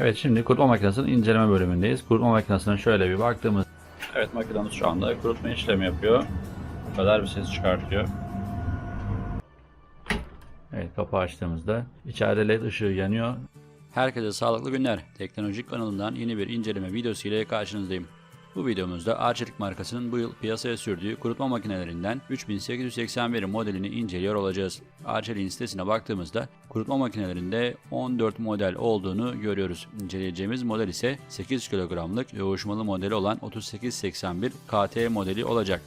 Evet şimdi kurutma makinesinin inceleme bölümündeyiz. Kurutma makinesine şöyle bir baktığımız Evet makinemiz şu anda kurutma işlemi yapıyor. Bu kadar bir ses çıkartıyor. Evet kapağı açtığımızda içeride led ışığı yanıyor. Herkese sağlıklı günler. Teknolojik kanalından yeni bir inceleme videosu ile karşınızdayım. Bu videomuzda Arçelik markasının bu yıl piyasaya sürdüğü kurutma makinelerinden 3881 modelini inceliyor olacağız. Arçelik'in sitesine baktığımızda kurutma makinelerinde 14 model olduğunu görüyoruz. İnceleyeceğimiz model ise 8 kilogramlık yoğuşmalı modeli olan 3881 KT modeli olacak.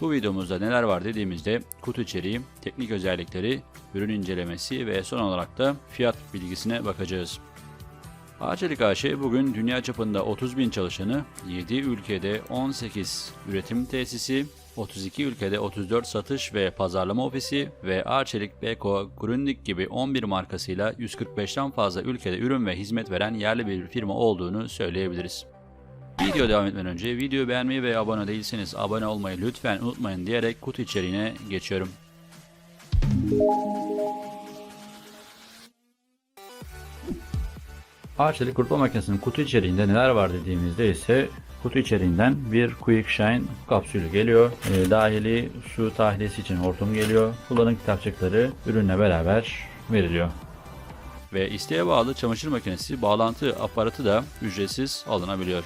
Bu videomuzda neler var dediğimizde kutu içeriği, teknik özellikleri, ürün incelemesi ve son olarak da fiyat bilgisine bakacağız. Arçelik AŞ bugün dünya çapında 30 bin çalışanı, 7 ülkede 18 üretim tesisi, 32 ülkede 34 satış ve pazarlama ofisi ve Arçelik, Beko, Grundig gibi 11 markasıyla 145'ten fazla ülkede ürün ve hizmet veren yerli bir firma olduğunu söyleyebiliriz. Video devam etmeden önce videoyu beğenmeyi ve abone değilseniz abone olmayı lütfen unutmayın diyerek kutu içeriğine geçiyorum. Arçelik kurutma makinesinin kutu içeriğinde neler var dediğimizde ise kutu içeriğinden bir Quick Shine kapsülü geliyor. E, dahili su tahliyesi için hortum geliyor. Kullanım kitapçıkları ürünle beraber veriliyor. Ve isteğe bağlı çamaşır makinesi bağlantı aparatı da ücretsiz alınabiliyor.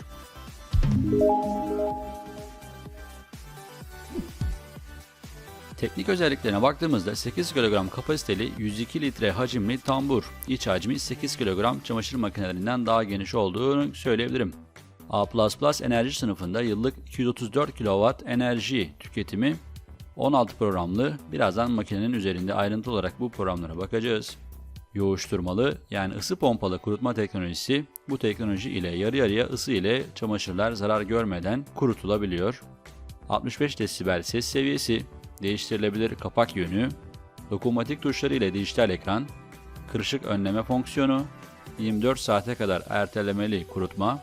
Teknik özelliklerine baktığımızda 8 kilogram kapasiteli 102 litre hacimli tambur, iç hacmi 8 kilogram çamaşır makinelerinden daha geniş olduğunu söyleyebilirim. A++ enerji sınıfında yıllık 234 kW enerji tüketimi 16 programlı, birazdan makinenin üzerinde ayrıntı olarak bu programlara bakacağız. Yoğuşturmalı yani ısı pompalı kurutma teknolojisi bu teknoloji ile yarı yarıya ısı ile çamaşırlar zarar görmeden kurutulabiliyor. 65 desibel ses seviyesi, değiştirilebilir kapak yönü, dokunmatik tuşları ile dijital ekran, kırışık önleme fonksiyonu, 24 saate kadar ertelemeli kurutma,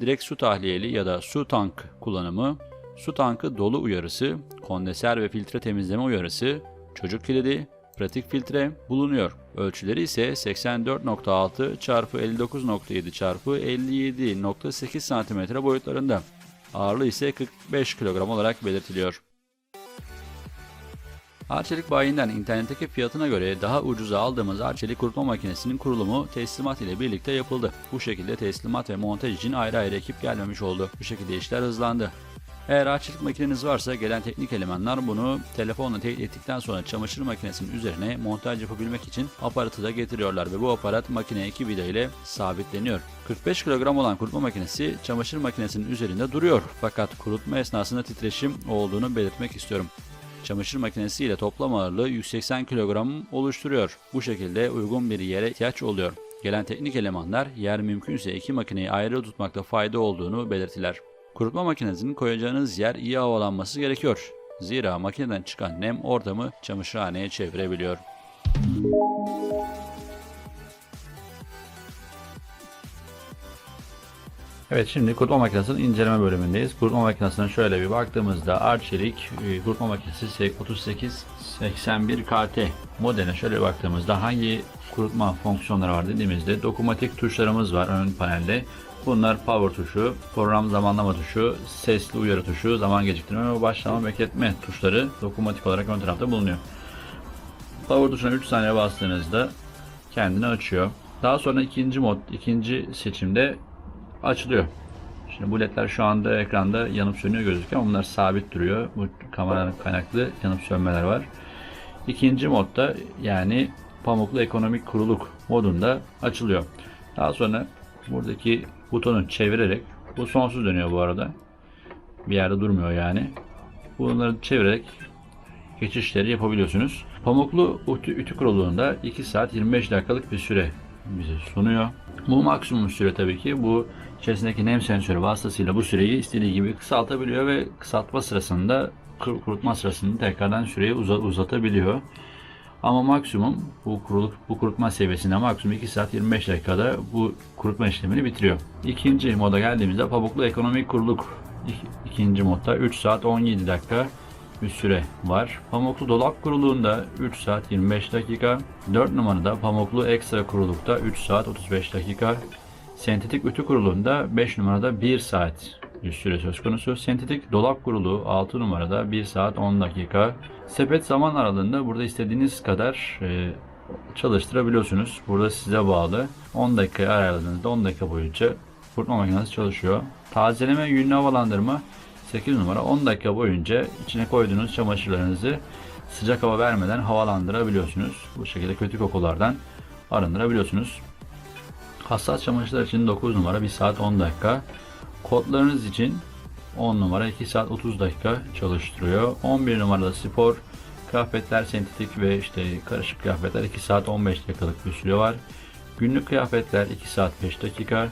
direkt su tahliyeli ya da su tank kullanımı, su tankı dolu uyarısı, kondenser ve filtre temizleme uyarısı, çocuk kilidi, pratik filtre bulunuyor. Ölçüleri ise 84.6 x 59.7 x 57.8 cm boyutlarında. Ağırlığı ise 45 kilogram olarak belirtiliyor. Arçelik bayinden internetteki fiyatına göre daha ucuza aldığımız Arçelik kurutma makinesinin kurulumu teslimat ile birlikte yapıldı. Bu şekilde teslimat ve montaj için ayrı ayrı ekip gelmemiş oldu. Bu şekilde işler hızlandı. Eğer arçelik makineniz varsa gelen teknik elemanlar bunu telefonla teyit ettikten sonra çamaşır makinesinin üzerine montaj yapabilmek için aparatı da getiriyorlar ve bu aparat makineye iki vida ile sabitleniyor. 45 kilogram olan kurutma makinesi çamaşır makinesinin üzerinde duruyor fakat kurutma esnasında titreşim olduğunu belirtmek istiyorum. Çamaşır makinesi ile toplam ağırlığı 180 kilogram oluşturuyor. Bu şekilde uygun bir yere ihtiyaç oluyor. Gelen teknik elemanlar yer mümkünse iki makineyi ayrı tutmakta fayda olduğunu belirtiler. Kurutma makinesinin koyacağınız yer iyi havalanması gerekiyor. Zira makineden çıkan nem ortamı çamaşırhaneye çevirebiliyor. Evet şimdi kurutma makinesinin inceleme bölümündeyiz. Kurutma makinesine şöyle bir baktığımızda Arçelik e, kurutma makinesi 3881 KT modeline şöyle bir baktığımızda hangi kurutma fonksiyonları var dediğimizde dokunmatik tuşlarımız var ön panelde. Bunlar power tuşu, program zamanlama tuşu, sesli uyarı tuşu, zaman geciktirme ve başlama bekletme tuşları dokunmatik olarak ön tarafta bulunuyor. Power tuşuna 3 saniye bastığınızda kendini açıyor. Daha sonra ikinci mod, ikinci seçimde açılıyor. Şimdi bu ledler şu anda ekranda yanıp sönüyor gözüküyor bunlar sabit duruyor. Bu kameradan kaynaklı yanıp sönmeler var. İkinci modda yani pamuklu ekonomik kuruluk modunda açılıyor. Daha sonra buradaki butonu çevirerek bu sonsuz dönüyor bu arada. Bir yerde durmuyor yani. Bunları çevirerek geçişleri yapabiliyorsunuz. Pamuklu ütü, ütü kuruluğunda 2 saat 25 dakikalık bir süre bize sunuyor. Bu maksimum süre tabii ki. Bu içerisindeki nem sensörü vasıtasıyla bu süreyi istediği gibi kısaltabiliyor ve kısaltma sırasında kur- kurutma sırasında tekrardan süreyi uza- uzatabiliyor. Ama maksimum bu kuruluk bu kurutma seviyesinde maksimum 2 saat 25 dakikada bu kurutma işlemini bitiriyor. İkinci moda geldiğimizde pamuklu ekonomik kuruluk İk- ikinci modda 3 saat 17 dakika bir süre var. Pamuklu dolap kuruluğunda 3 saat 25 dakika. 4 numarada pamuklu ekstra kurulukta 3 saat 35 dakika. Sentetik ütü kuruluğunda 5 numarada 1 saat bir süre söz konusu. Sentetik dolap kuruluğu 6 numarada 1 saat 10 dakika. Sepet zaman aralığında burada istediğiniz kadar e, çalıştırabiliyorsunuz. Burada size bağlı. 10 dakika ayarladığınızda 10 dakika boyunca kurutma makinesi çalışıyor. Tazeleme yünlü havalandırma 8 numara 10 dakika boyunca içine koyduğunuz çamaşırlarınızı sıcak hava vermeden havalandırabiliyorsunuz. Bu şekilde kötü kokulardan arındırabiliyorsunuz. Hassas çamaşırlar için 9 numara 1 saat 10 dakika. Kodlarınız için 10 numara 2 saat 30 dakika çalıştırıyor. 11 numarada spor kıyafetler sentetik ve işte karışık kıyafetler 2 saat 15 dakikalık bir süre var. Günlük kıyafetler 2 saat 5 dakika.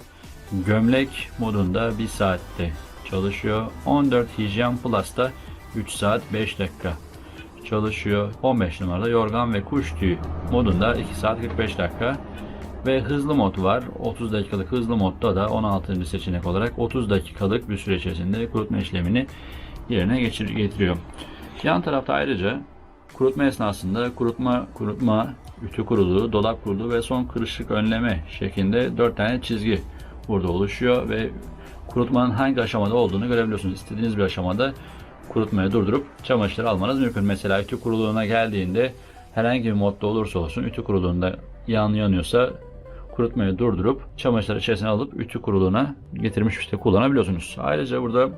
Gömlek modunda 1 saatte çalışıyor. 14 hijyen plus'ta 3 saat 5 dakika çalışıyor. 15 numarada yorgan ve kuş tüyü modunda 2 saat 45 dakika. Ve hızlı mod var. 30 dakikalık hızlı modda da 16. seçenek olarak 30 dakikalık bir süre içerisinde kurutma işlemini yerine geçir getiriyor. Yan tarafta ayrıca kurutma esnasında kurutma, kurutma, ütü kuruluğu, dolap kuruluğu ve son kırışık önleme şeklinde 4 tane çizgi burada oluşuyor ve kurutmanın hangi aşamada olduğunu görebiliyorsunuz. İstediğiniz bir aşamada kurutmaya durdurup çamaşırı almanız mümkün. Mesela ütü kuruluğuna geldiğinde herhangi bir modda olursa olsun ütü kuruluğunda yan yanıyorsa kurutmayı durdurup çamaşırları içerisine alıp ütü kuruluğuna getirmiş işte kullanabiliyorsunuz. Ayrıca burada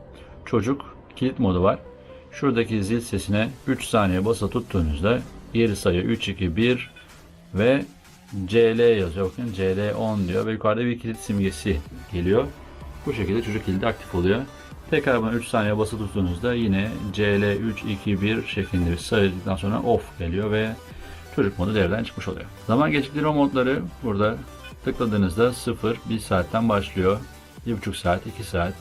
çocuk kilit modu var. Şuradaki zil sesine 3 saniye basa tuttuğunuzda geri sayı 3, 2, 1 ve CL yazıyor. Bakın CL 10 diyor ve yukarıda bir kilit simgesi geliyor. Bu şekilde çocuk kilidi aktif oluyor. Tekrar buna 3 saniye bası tuttuğunuzda yine CL 3, 2, 1 şeklinde bir sayıldıktan sonra off geliyor ve çocuk modu devreden çıkmış oluyor. Zaman geçtikleri modları burada tıkladığınızda 0, 1 saatten başlıyor. 1,5 saat, 2 saat,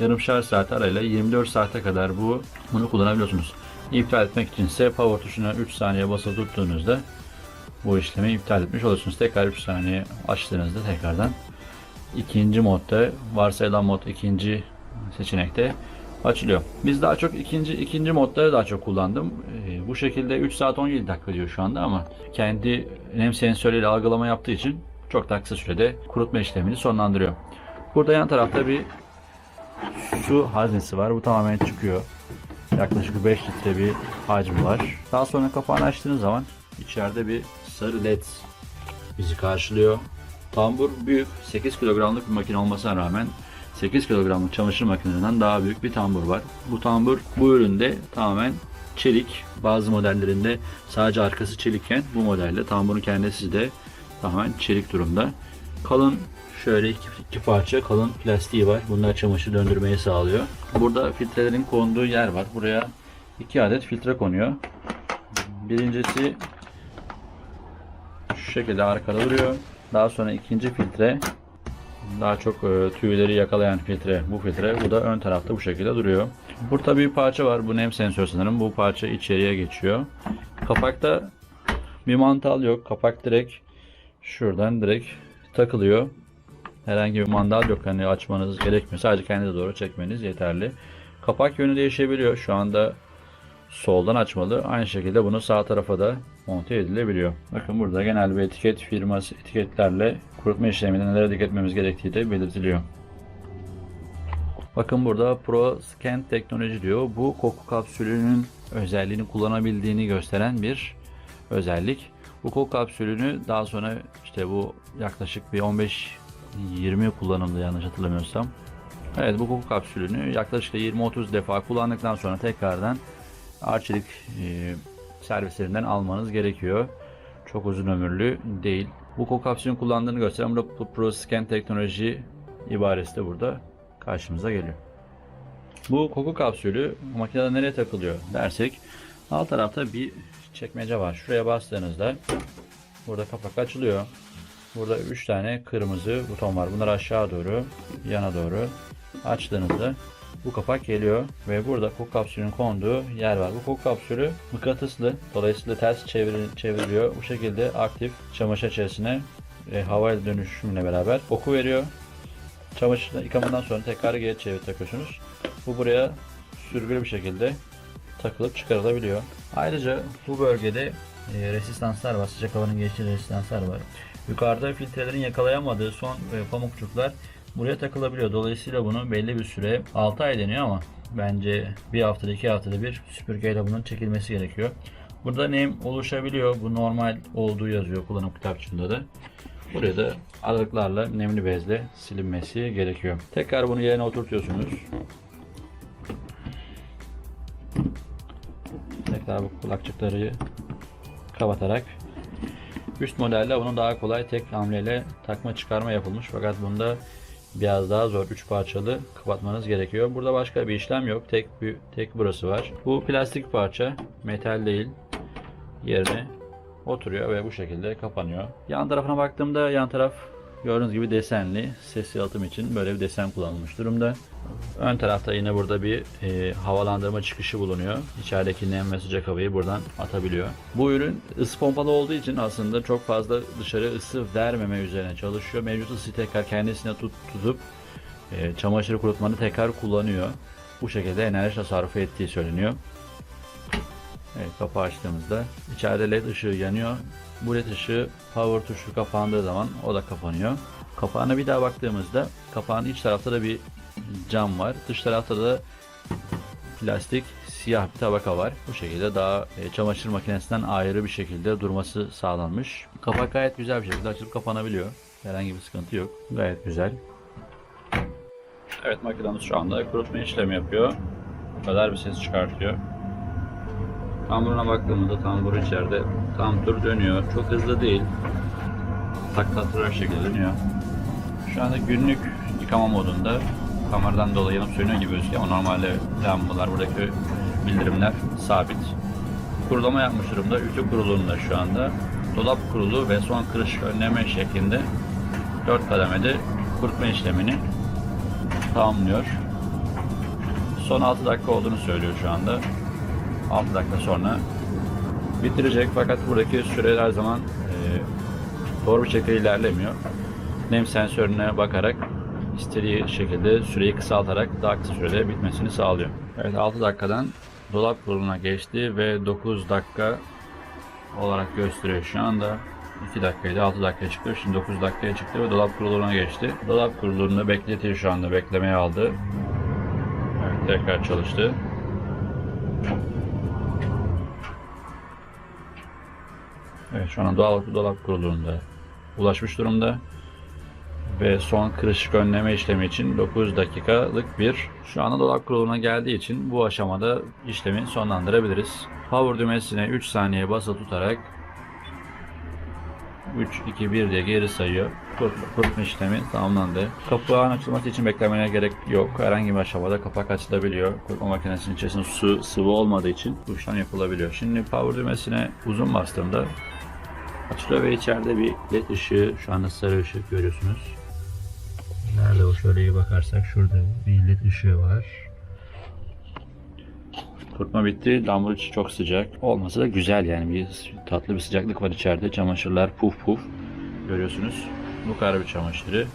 yarımşar saat arayla 24 saate kadar bu bunu kullanabiliyorsunuz. İptal etmek için ise power tuşuna 3 saniye basılı tuttuğunuzda bu işlemi iptal etmiş olursunuz. Tekrar 3 saniye açtığınızda tekrardan ikinci modda varsayılan mod ikinci seçenekte açılıyor. Biz daha çok ikinci ikinci modları daha çok kullandım. Ee, bu şekilde 3 saat 17 dakika diyor şu anda ama kendi nem sensörüyle algılama yaptığı için çok daha kısa sürede kurutma işlemini sonlandırıyor. Burada yan tarafta bir su haznesi var. Bu tamamen çıkıyor. Yaklaşık 5 litre bir hacmi var. Daha sonra kapağını açtığınız zaman içeride bir sarı led bizi karşılıyor. Tambur büyük. 8 kilogramlık bir makine olmasına rağmen 8 kilogramlık çamaşır makinesinden daha büyük bir tambur var. Bu tambur bu üründe tamamen çelik. Bazı modellerinde sadece arkası çelikken bu modelde tamburun kendisi de tamamen çelik durumda. Kalın şöyle iki, iki parça kalın plastiği var. Bunlar çamaşır döndürmeyi sağlıyor. Burada filtrelerin konduğu yer var. Buraya iki adet filtre konuyor. Birincisi şu şekilde arkada duruyor. Daha sonra ikinci filtre daha çok e, tüyleri yakalayan filtre bu filtre. Bu da ön tarafta bu şekilde duruyor. Burada bir parça var. Bu nem sensör sanırım. Bu parça içeriye geçiyor. Kapakta bir mantal yok. Kapak direkt şuradan direkt takılıyor. Herhangi bir mandal yok. Hani açmanız gerekmiyor. Sadece kendinize doğru çekmeniz yeterli. Kapak yönü değişebiliyor. Şu anda soldan açmalı. Aynı şekilde bunu sağ tarafa da monte edilebiliyor. Bakın burada genel bir etiket firması etiketlerle kurutma işleminde nelere dikkat etmemiz gerektiği de belirtiliyor. Bakın burada Pro Scan teknoloji diyor. Bu koku kapsülünün özelliğini kullanabildiğini gösteren bir özellik. Bu koku kapsülünü daha sonra işte bu yaklaşık bir 15-20 kullanımda yanlış hatırlamıyorsam. Evet bu koku kapsülünü yaklaşık 20-30 defa kullandıktan sonra tekrardan Arçelik e, servislerinden almanız gerekiyor. Çok uzun ömürlü değil. Bu koku kapsülünü kullandığını gösteren burada Pro Scan teknoloji ibaresi de burada karşımıza geliyor. Bu koku kapsülü makinede nereye takılıyor dersek alt tarafta bir çekmece var. Şuraya bastığınızda burada kapak açılıyor. Burada 3 tane kırmızı buton var. Bunlar aşağı doğru, yana doğru açtığınızda bu kapak geliyor ve burada koku kapsülünün konduğu yer var. Bu koku kapsülü mıknatıslı. Dolayısıyla ters çevir, çevriliyor. Bu şekilde aktif çamaşır içerisine e, havayla dönüşümle beraber koku veriyor. Çamaşır yıkamadan sonra tekrar geri çevir takıyorsunuz. Bu buraya sürgülü bir şekilde takılıp çıkarılabiliyor. Ayrıca bu bölgede e, resistanslar var. Sıcak havanın geçtiği resistanslar var. Yukarıda filtrelerin yakalayamadığı son e, pamukçuklar buraya takılabiliyor. Dolayısıyla bunu belli bir süre 6 ay deniyor ama bence bir haftada iki haftada bir süpürgeyle bunun çekilmesi gerekiyor. Burada nem oluşabiliyor. Bu normal olduğu yazıyor kullanım kitapçığında da. Buraya da aralıklarla nemli bezle silinmesi gerekiyor. Tekrar bunu yerine oturtuyorsunuz. Tekrar bu kulakçıkları kapatarak üst modelde bunun daha kolay tek hamleyle takma çıkarma yapılmış fakat bunda biraz daha zor 3 parçalı kapatmanız gerekiyor. Burada başka bir işlem yok. Tek bir tek burası var. Bu plastik parça metal değil. Yerine oturuyor ve bu şekilde kapanıyor. Yan tarafına baktığımda yan taraf gördüğünüz gibi desenli. Ses yalıtım için böyle bir desen kullanılmış durumda. Ön tarafta yine burada bir e, havalandırma çıkışı bulunuyor. İçerideki nem ve sıcak havayı buradan atabiliyor. Bu ürün ısı pompalı olduğu için aslında çok fazla dışarı ısı vermeme üzerine çalışıyor. Mevcut ısıyı tekrar kendisine tut, tutup e, çamaşırı kurutmanı tekrar kullanıyor. Bu şekilde enerji tasarrufu ettiği söyleniyor. Evet, kapağı açtığımızda içeride led ışığı yanıyor. Bu led ışığı power tuşu kapandığı zaman o da kapanıyor. Kapağına bir daha baktığımızda kapağın iç tarafta da bir cam var. Dış tarafta da plastik siyah bir tabaka var. Bu şekilde daha e, çamaşır makinesinden ayrı bir şekilde durması sağlanmış. Kapak gayet güzel bir şekilde açılıp kapanabiliyor. Herhangi bir sıkıntı yok. Gayet güzel. Evet makinamız şu anda kurutma işlemi yapıyor. Bu kadar bir ses çıkartıyor. Tamburuna baktığımızda tambur içeride tam tur dönüyor. Çok hızlı değil. Taklattırarak şekilde dönüyor. Şu anda günlük yıkama modunda kameradan dolayı yanıp sönüyor gibi gözüküyor ama normalde lambalar buradaki bildirimler sabit. Kurulama yapmış durumda. Ütü kuruluğunda şu anda. Dolap kurulu ve son kırış önleme şeklinde 4 kademede kurutma işlemini tamamlıyor. Son 6 dakika olduğunu söylüyor şu anda. 6 dakika sonra bitirecek fakat buradaki süre her zaman e, doğru bir şekilde ilerlemiyor. Nem sensörüne bakarak istediği şekilde süreyi kısaltarak daha kısa sürede bitmesini sağlıyor. Evet 6 dakikadan dolap kuruluna geçti ve 9 dakika olarak gösteriyor şu anda. 2 dakikaydı 6 dakikaya çıktı. Şimdi 9 dakikaya çıktı ve dolap kuruluna geçti. Dolap kurulunda bekletiyor şu anda beklemeye aldı. Evet tekrar çalıştı. Evet şu an dolap, dolap kuruluğunda ulaşmış durumda. Ve son kırışık önleme işlemi için 9 dakikalık bir şu anda dolap kuruluğuna geldiği için bu aşamada işlemi sonlandırabiliriz. Power düğmesine 3 saniye basılı tutarak 3, 2, 1 diye geri sayıyor. Kurutma işlemi tamamlandı. Kapağın açılması için beklemene gerek yok. Herhangi bir aşamada kapak açılabiliyor. Kurutma makinesinin içerisinde su sıvı olmadığı için bu işlem yapılabiliyor. Şimdi power düğmesine uzun bastığımda açılıyor ve içeride bir led ışığı, şu anda sarı ışık görüyorsunuz. Nerede o şöyle iyi bakarsak şurada bir led ışığı var. Kurutma bitti. Lambur içi çok sıcak. Olmasa da güzel yani bir tatlı bir sıcaklık var içeride. Çamaşırlar puf puf görüyorsunuz. Bu kadar bir çamaşırı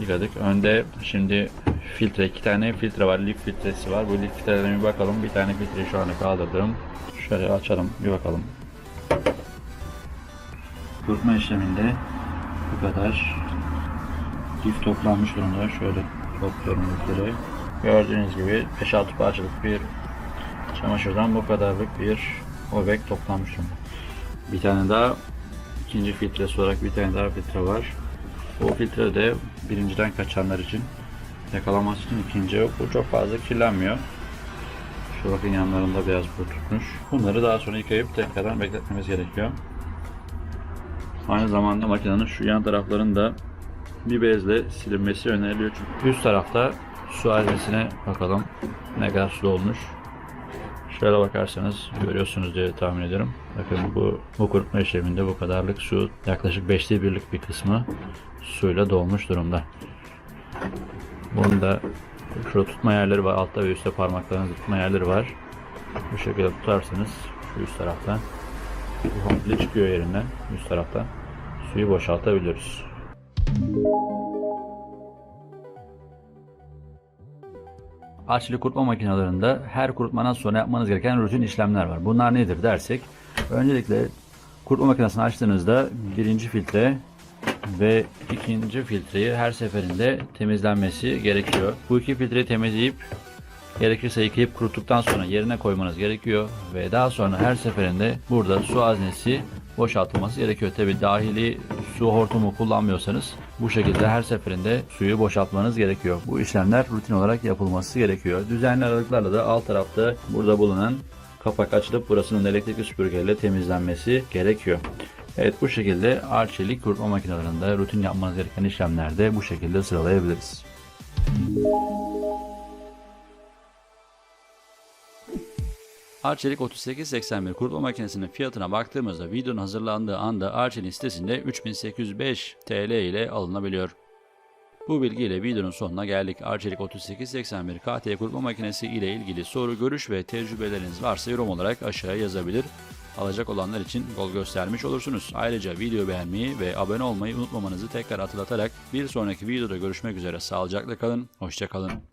yıkadık. Önde şimdi filtre iki tane filtre var. Lif filtresi var. Bu lif filtrelerine bir bakalım. Bir tane filtreyi şu anda kaldırdım. Şöyle açalım bir bakalım. Kurutma işleminde bu kadar lif toplanmış durumda. Şöyle topluyorum lifleri. Gördüğünüz gibi 5-6 parçalık bir çamaşırdan bu kadarlık bir obek toplanmış durumda. Bir tane daha ikinci filtresi olarak bir tane daha filtre var. Bu filtre de birinciden kaçanlar için yakalaması için ikinci yok. Bu çok fazla kirlenmiyor. Şu bakın yanlarında beyaz bu tutmuş. Bunları daha sonra yıkayıp tekrardan bekletmemiz gerekiyor. Aynı zamanda makinenin şu yan taraflarında bir bezle silinmesi öneriliyor. Çünkü üst tarafta su haznesine bakalım ne kadar su olmuş. Şöyle bakarsanız görüyorsunuz diye tahmin ederim. Bakın bu, bu kurutma işleminde bu kadarlık su yaklaşık 5'te birlik bir kısmı suyla dolmuş durumda. Bunda şurada tutma yerleri var. Altta ve üstte parmaklarınızı tutma yerleri var. Bu şekilde tutarsanız şu üst taraftan komple çıkıyor yerinden üst taraftan. Suyu boşaltabiliyoruz. Arçelik kurutma makinelerinde her kurutmadan sonra yapmanız gereken rutin işlemler var. Bunlar nedir dersek, öncelikle kurutma makinesini açtığınızda birinci filtre ve ikinci filtreyi her seferinde temizlenmesi gerekiyor. Bu iki filtreyi temizleyip Gerekirse yıkayıp kuruttuktan sonra yerine koymanız gerekiyor ve daha sonra her seferinde burada su haznesi boşaltılması gerekiyor. Tabi dahili su hortumu kullanmıyorsanız bu şekilde her seferinde suyu boşaltmanız gerekiyor. Bu işlemler rutin olarak yapılması gerekiyor. Düzenli aralıklarla da alt tarafta burada bulunan kapak açılıp burasının elektrikli süpürgeyle temizlenmesi gerekiyor. Evet bu şekilde arçelik kurutma makinelerinde rutin yapmanız gereken işlemlerde bu şekilde sıralayabiliriz. Arçelik 3881 kurutma makinesinin fiyatına baktığımızda videonun hazırlandığı anda Arçelik sitesinde 3805 TL ile alınabiliyor. Bu bilgiyle videonun sonuna geldik. Arçelik 3881 KT kurutma makinesi ile ilgili soru, görüş ve tecrübeleriniz varsa yorum olarak aşağıya yazabilir. Alacak olanlar için yol göstermiş olursunuz. Ayrıca video beğenmeyi ve abone olmayı unutmamanızı tekrar hatırlatarak bir sonraki videoda görüşmek üzere. Sağlıcakla kalın, hoşça kalın.